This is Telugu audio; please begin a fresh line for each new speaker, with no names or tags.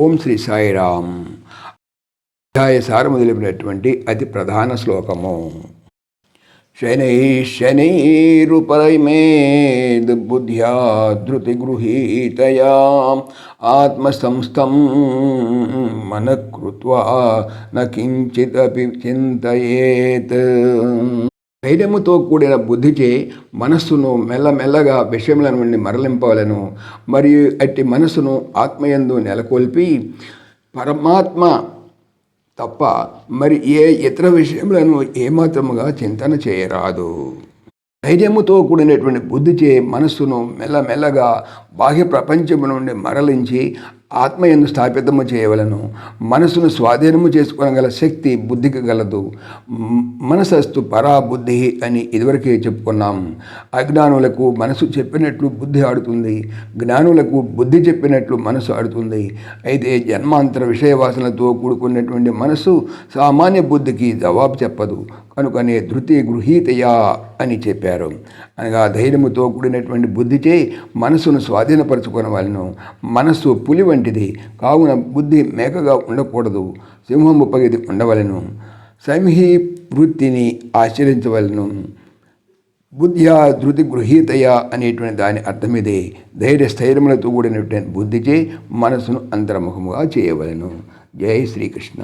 ఓం శ్రీ సాయిరామ్. అధ్యాయ సారము తెలిపినటువంటి అతి ప్రధాన శ్లోకము. శనై శనైరుపరమేద్ బుద్ధ్యా ధృతి గృహీతయా ఆత్మసంస్థం మన కృత్వా కించిదపి చింతయేత్. ధైర్యముతో కూడిన బుద్ధిచే మనస్సును మెల్లమెల్లగా విషయముల నుండి మరలింపవలను. మరియు అట్టి మనస్సును ఆత్మయందు నెలకొల్పి పరమాత్మ తప్ప మరి ఏ ఇతర విషయములను ఏమాత్రముగా చింతన చేయరాదు. ధైర్యముతో కూడినటువంటి బుద్ధిచే మనస్సును మెల్లమెల్లగా బాహ్య ప్రపంచము నుండి మరలించి ఆత్మయందు స్థాపితము చేయవలను మనసును స్వాధీనము చేసుకోగల శక్తి బుద్ధికి గలదు. మనసస్తు పరాబుద్ధి అని ఇదివరకే చెప్పుకున్నాం. అజ్ఞానులకు మనసు చెప్పినట్లు బుద్ధి ఆడుతుంది. జ్ఞానులకు బుద్ధి చెప్పినట్లు మనసు ఆడుతుంది. అయితే జన్మాంతర విషయవాసనతో కూడుకున్నటువంటి మనసు సామాన్య బుద్ధికి జవాబు చెప్పదు. కనుకనే ధృతి గృహీతయా అని చెప్పారు. అనగా ధైర్యముతో కూడినటువంటి బుద్ధిచే మనసును స్వాధీనపరచుకునవలను. మనస్సు పులి వంటిది కావున బుద్ధి మేకగా ఉండకూడదు. సింహము పగిది ఉండవలను. సంహీ వృత్తిని ఆచరించవలను బుద్ధ్యా ధృతి గృహీతయ అనేటువంటి దాని అర్థమిదే. ధైర్య స్థైర్యములతో కూడినటువంటి బుద్ధిచే మనసును అంతర్ముఖముగా చేయవలను. జై శ్రీకృష్ణ.